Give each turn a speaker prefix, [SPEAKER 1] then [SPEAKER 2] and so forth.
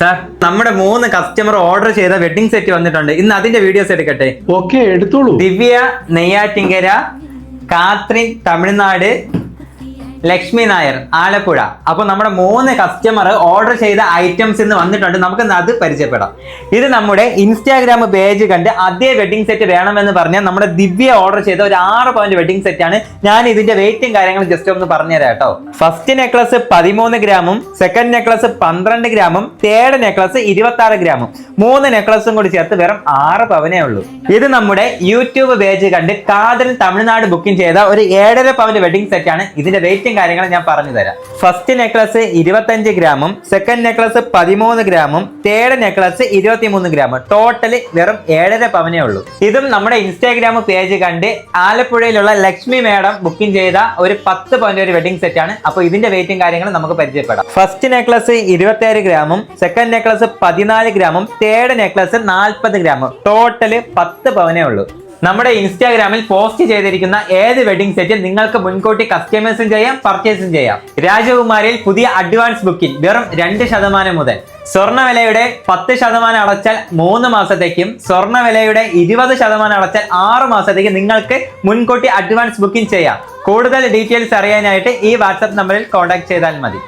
[SPEAKER 1] Sir നമ്മുടെ മൂന്ന് customer order ചെയ്ത വെഡിങ് സെറ്റ് വന്നിട്ടുണ്ട്. ഇന്ന് അതിന്റെ വീഡിയോസ് എടുക്കട്ടെ?
[SPEAKER 2] ഓക്കെ എടുത്തോളൂ.
[SPEAKER 1] ദിവ്യ നെയ്യാറ്റിങ്കര കാത്രിൻ തമിഴ്നാട് ലക്ഷ്മി നായർ ആലപ്പുഴ. അപ്പൊ നമ്മുടെ മൂന്ന് കസ്റ്റമർ ഓർഡർ ചെയ്ത ഐറ്റംസ് ഇന്ന് വന്നിട്ടുണ്ട്. നമുക്ക് അത് പരിചയപ്പെടാം. ഇത് നമ്മുടെ ഇൻസ്റ്റാഗ്രാം പേജ് കണ്ട് അതേ വെഡിങ് സെറ്റ് വേണമെന്ന് പറഞ്ഞാൽ നമ്മുടെ ദിവ്യ ഓർഡർ ചെയ്ത ഒരു ആറ് പവന്റ് വെഡിങ് സെറ്റ് ആണ്. ഞാൻ ഇതിന്റെ വെയിറ്റും കാര്യങ്ങളും ജസ്റ്റ് ഒന്ന് പറഞ്ഞുതരാം കേട്ടോ. ഫസ്റ്റ് നെക്ലസ് പതിമൂന്ന് ഗ്രാമും സെക്കൻഡ് നെക്ലസ് പന്ത്രണ്ട് ഗ്രാമും തേർഡ് നെക്ലസ് ഇരുപത്തി ആറ് ഗ്രാമും മൂന്ന് നെക്ലസും കൂടി ചേർത്ത് വെറും ആറ് പവനേ ഉള്ളൂ. ഇത് നമ്മുടെ യൂട്യൂബ് പേജ് കണ്ട് കാതൽ തമിഴ്നാട് ബുക്കിംഗ് ചെയ്ത ഒരു ഏഴര പവന്റെ വെഡിങ് ആണ്. ഇതിന്റെ വെയിറ്റും കാര്യങ്ങളും ഞാൻ പറഞ്ഞു തരാം. ഫസ്റ്റ് നെക്ലസ് ഇരുപത്തഞ്ച് ഗ്രാമും സെക്കൻഡ് നെക്ലസ് പതിമൂന്ന് ഗ്രാമും തേർഡ് നെക്ലസ് ഇരുപത്തിമൂന്ന് ഗ്രാമും. ടോട്ടൽ വെറും ഏഴര പവനേ ഉള്ളൂ. ഇതും നമ്മുടെ ഇൻസ്റ്റാഗ്രാം പേജ് കണ്ട് ആലപ്പുഴയിലുള്ള ലക്ഷ്മി മേഡം ബുക്കിംഗ് ചെയ്ത ഒരു പത്ത് പവന്റെ ഒരു വെഡിങ് സെറ്റ് ആണ്. അപ്പോൾ ഇതിന്റെ വെയിറ്റും കാര്യങ്ങളും നമുക്ക് പരിചയപ്പെടാം. ഫസ്റ്റ് നെക്ലസ് ഇരുപത്തിയേഴ് ഗ്രാമും സെക്കൻഡ് നെക്ലസ് പതിനാല് ഗ്രാമും തേർഡ് നെക്ലസ് നാൽപ്പത് ഗ്രാമും. ടോട്ടൽ പത്ത് പവനേ ഉള്ളൂ. നമ്മുടെ ഇൻസ്റ്റാഗ്രാമിൽ പോസ്റ്റ് ചെയ്തിരിക്കുന്ന ഏത് വെഡിങ് സെറ്റ് നിങ്ങൾക്ക് മുൻകൂട്ടി കസ്റ്റമൈസും ചെയ്യാം പർച്ചേസും ചെയ്യാം. രാജകുമാരിയിൽ പുതിയ അഡ്വാൻസ് ബുക്കിംഗ് വെറും രണ്ട് ശതമാനം മുതൽ. സ്വർണവിലയുടെ പത്ത് ശതമാനം അടച്ചാൽ മൂന്ന് മാസത്തേക്കും സ്വർണവിലയുടെ ഇരുപത് ശതമാനം അടച്ചാൽ ആറ് മാസത്തേക്കും നിങ്ങൾക്ക് മുൻകൂട്ടി അഡ്വാൻസ് ബുക്കിംഗ് ചെയ്യാം. കൂടുതൽ ഡീറ്റെയിൽസ് അറിയാനായിട്ട് ഈ വാട്സപ്പ് നമ്പറിൽ കോൺടാക്ട് ചെയ്താൽ മതി.